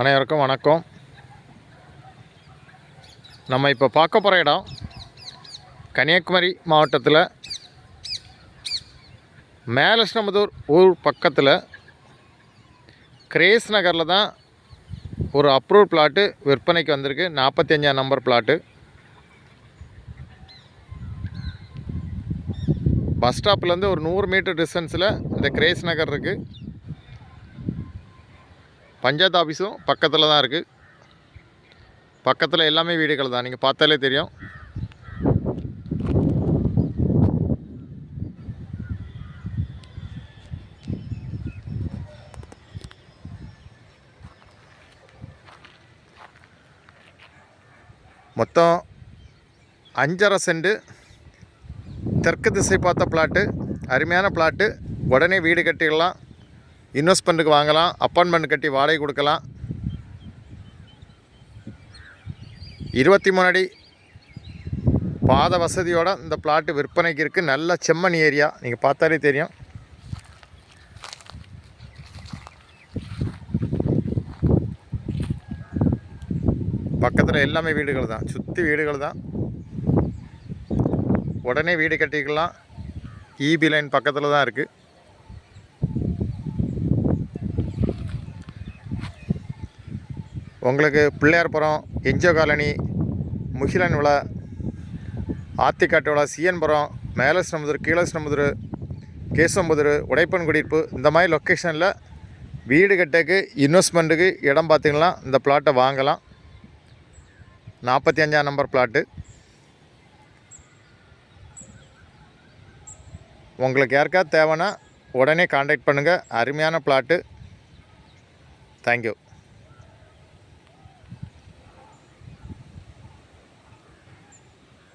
அனைவருக்கும் வணக்கம். நம்ம இப்போ பார்க்க போகிற இடம் கன்னியாகுமரி மாவட்டத்தில். மேலஸ்னமுதூர் ஊர் பக்கத்தில் கிரேஸ் நகரில் தான் ஒரு அப்ரூவ் பிளாட்டு விற்பனைக்கு வந்திருக்கு. நாற்பத்தி அஞ்சாம் நம்பர் பிளாட்டு பஸ் ஸ்டாப்லேருந்து ஒரு நூறு மீட்டர் டிஸ்டன்ஸில் இந்த கிரேஸ் நகர் இருக்குது பஞ்சாயத்து ஆஃபீஸும் பக்கத்தில் தான் இருக்குது பக்கத்தில் எல்லாமே வீடுகள் தான். நீங்கள் பார்த்தாலே தெரியும். மொத்தம் அஞ்சரை சென்ட் தெற்கு திசை பார்த்த பிளாட்டு அருமையான பிளாட்டு உடனே வீடு கட்டிடலாம். இன்வெஸ்ட்மெண்ட்டுக்கு வாங்கலாம் அப்பார்ட்மெண்ட் கட்டி வாடகை கொடுக்கலாம். இருபத்தி மூணு அடி பாத வசதியோட இந்த பிளாட்டு விற்பனைக்கு இருக்குது நல்ல செம்மண் ஏரியா நீங்கள் பார்த்தாலே தெரியும். பக்கத்தில் எல்லாமே வீடுகள் தான். சுற்றி வீடுகள் தான். உடனே வீடு கட்டிக்கலாம். இபி லைன் பக்கத்தில் தான் இருக்குது உங்களுக்கு பிள்ளையார்புரம் என்ஜிஓ காலனி முகிலன் விழா ஆத்திக்காட்டு விழா சிஎன்புரம் மேலஸ்னமுதூர் கீழஸ்னமுதூர் கேசம்புதூர் உடைப்பன் குடியிருப்பு இந்த மாதிரி லொக்கேஷனில் வீடு கட்டக்கு இன்வெஸ்ட்மெண்ட்டுக்கு இடம் பார்த்தீங்கன்னா இந்த பிளாட்டை வாங்கலாம். நாற்பத்தி அஞ்சாம் நம்பர் பிளாட்டு உங்களுக்கு யாருக்காவது தேவைன்னா உடனே காண்டாக்ட் பண்ணுங்கள் அருமையான பிளாட்டு தேங்க்யூ